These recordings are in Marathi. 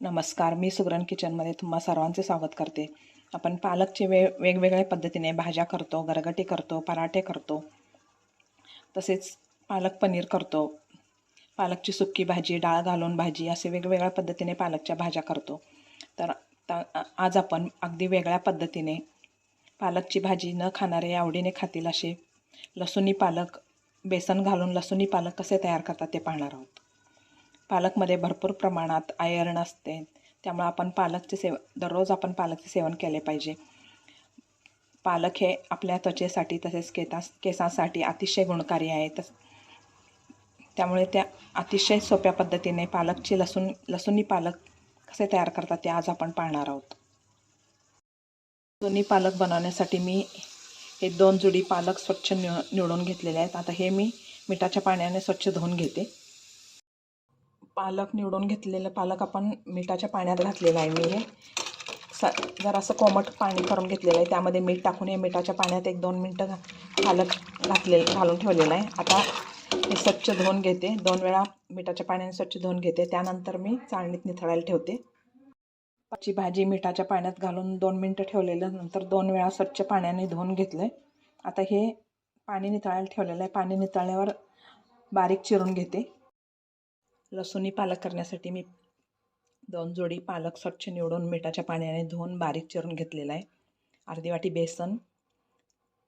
नमस्कार मी सुगरण किचनमध्ये तुम्हा सर्वांचे स्वागत करते. आपण पालकचे वे वेगवेगळ्या पद्धतीने भाज्या करतो गरगटी करतो पराठे करतो. तसेच पालक पनीर करतो. पालकची सुक्की भाजी डाळ घालून भाजी असे वेगवेगळ्या पद्धतीने पालकच्या भाज्या करतो. तर आज आपण अगदी वेगळ्या पद्धतीने पालकची भाजी न खाणारे आवडीने खातील असे लसुणी पालक बेसन घालून लसुणी पालक कसे तयार करतात ते पाहणार आहोत. पालकमध्ये भरपूर प्रमाणात आयर्न असते. त्यामुळे आपण पालकचे सेव दररोज आपण पालकचे सेवन केले पाहिजे. पालक हे आपल्या त्वचेसाठी तसेच केतास केसांसाठी अतिशय गुणकारी आहे. तस त्यामुळे त्या अतिशय सोप्या पद्धतीने पालकची लसूण लसुणी पालक कसे तयार करतात ते आज आपण पाहणार आहोत. लसुणी पालक बनवण्यासाठी मी हे दोन जुडी पालक स्वच्छ निव निवडून घेतलेले आहेत. आता हे मी मिठाच्या पाण्याने स्वच्छ धुवून घेते. पालक निवडून घेतलेलं पालक आपण मिठाच्या पाण्यात घातलेलं आहे. मी हे स जरासं कोमट पाणी करून घेतलेलं आहे. त्यामध्ये मीठ टाकून हे मिठाच्या पाण्यात एक दोन मिनटं घा पालक घातलेलं घालून ठेवलेलं आहे. आता हे स्वच्छ धुवून घेते. दोन वेळा मिठाच्या पाण्याने स्वच्छ धुवून घेते. त्यानंतर मी चाळणीत निथळायला ठेवते. पाची भाजी मिठाच्या पाण्यात घालून दोन मिनटं ठेवलेलं नंतर दोन वेळा स्वच्छ पाण्याने धुवून घेतलं आहे आता हे पाणी निथळायला ठेवलेलं आहे. पाणी निथळल्यावर बारीक चिरून घेते. लसूणी पालक करण्यासाठी मी दोन जोडी पालक स्वच्छ निवडून मिठाच्या पाण्याने धुवून बारीक चिरून घेतलेला आहे. अर्धी वाटी बेसन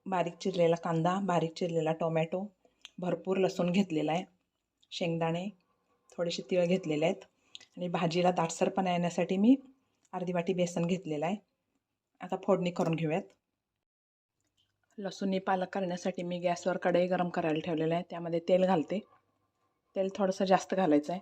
बारीक चिरलेला कांदा बारीक चिरलेला टोमॅटो भरपूर लसूण घेतलेला आहे. शेंगदाणे थोडेसे तिळ घेतलेले आहेत. आणि भाजीला दाटसरपणा येण्यासाठी मी अर्धी वाटी बेसन घेतलेलं आहे. आता फोडणी करून घेऊयात. लसूणी पालक करण्यासाठी मी गॅसवर कढई गरम करायला ठेवलेलं आहे. त्यामध्ये तेल घालते. तेल थोडंसं जास्त घालायचं आहे.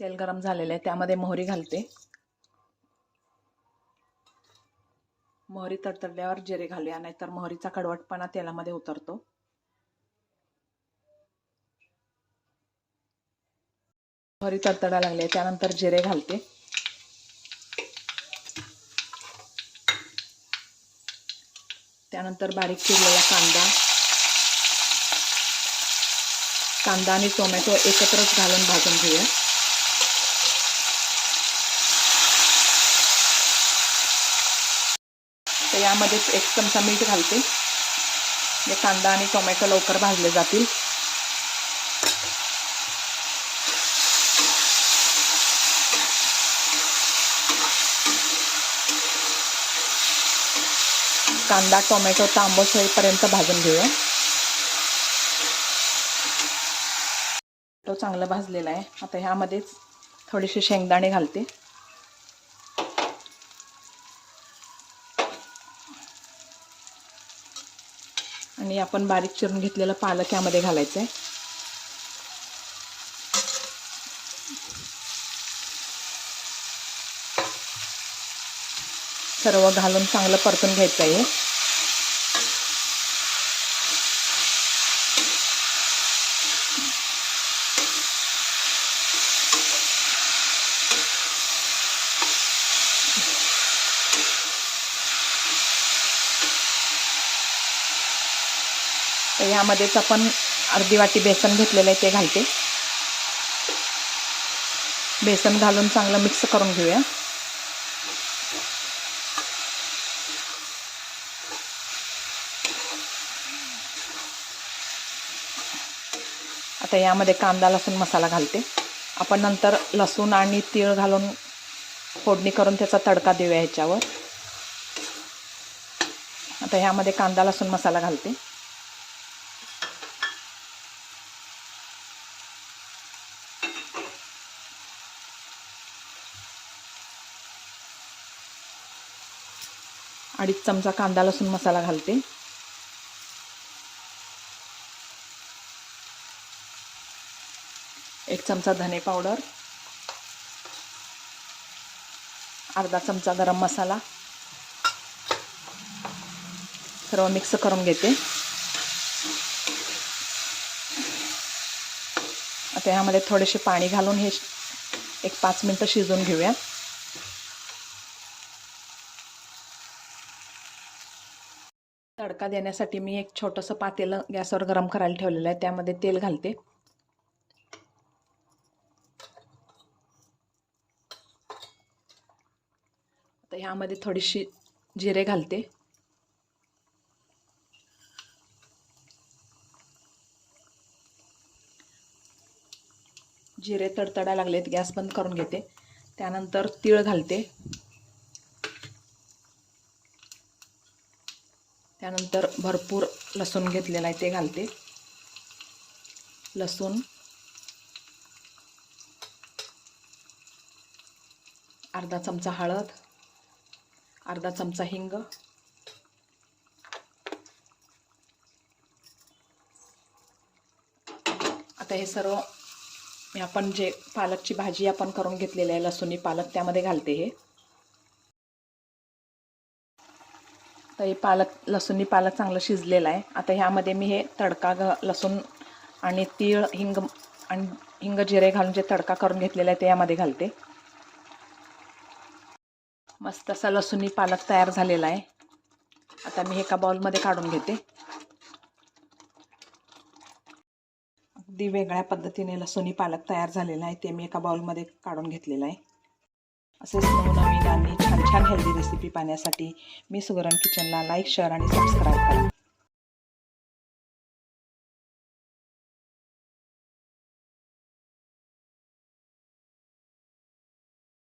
तेल गरम झालेलं आहे त्यामध्ये मोहरी घालते. मोहरी तडतडल्यावर जिरे घालूया नाहीतर मोहरीचा कडवटपणा तेलामध्ये उतरतो. मोहरी तडतडा लागले त्यानंतर जिरे घालते. त्यानंतर बारीक चिरलेला कांदा. कांदा आणि टोमॅटो एकत्रच घालून भाजून घेऊया. तर यामध्येच एक चमचा मीठ घालते. म्हणजे कांदा आणि टोमॅटो लवकर भाजले जातील. कांदा टोमॅटो तांबूस होईपर्यंत भाजून घेऊया तो चांगला भाजलेला आहे. आता ह्यामध्येच थोडेसे शेंगदाणे घालते. आणि आपण बारीक चिरून घेतलेलं पालक यामध्ये घालायचं आहे सर्व घालून चांगलं परतून घ्यायचं आहे तर ह्यामध्येच आपण अर्धी वाटी बेसन घेतलेलं आहे ते घालते. बेसन घालून चांगलं मिक्स करून घेऊया. आता यामध्ये कांदा लसूण मसाला घालते. आपण नंतर लसूण आणि तीळ घालून फोडणी करून त्याचा तडका देऊया ह्याच्यावर. आता ह्यामध्ये कांदा लसूण मसाला घालते. अडीच चमचा कांदा लसूण मसाला घालते. एक चमचा धने पावडर अर्धा चमचा गरम मसाला. सर्व मिक्स करून घेते. आता यामध्ये थोडेसे पाणी घालून हे एक पाच मिनटं शिजवून घेऊया. तडका देण्यासाठी मी एक छोटंसं पातेलं गॅसवर गरम करायला ठेवलेलं आहे. त्यामध्ये तेल घालते. आता ह्यामध्ये थोडीशी जिरे घालते. जिरे तडतडा लागलेत गॅस बंद करून घेते. त्यानंतर तीळ घालते. त्यानंतर भरपूर लसूण घेतलेला आहे ते घालते. लसूण. अर्धा चमचा हळद. अर्धा चमचा हिंग. आता हे सर्व मी आपण जे पालकची भाजी आपण करून घेतलेली आहे लसूणी पालक त्यामध्ये घालते हे. तर हे पालक लसूणी पालक चांगलं शिजलेलं आहे. आता ह्यामध्ये मी हे तडका घ लसूण आणि तीळ हिंग आणि हिंग जिरे घालून जे तडका करून घेतलेला आहे ते यामध्ये घालते. मस्त असा लसूणी पालक तयार झालेला आहे. आता मी एका बाउलमध्ये काढून घेते. अगदी वेगळ्या पद्धतीने लसूणी पालक तयार झालेला आहे. ते मी एका बाउलमध्ये काढून घेतलेलं आहे. असेच नवनवीन आणि छान छान हेल्दी रेसिपी पाहण्यासाठी मी सुगरण किचनला लाईक शेअर आणि सबस्क्राईब करा.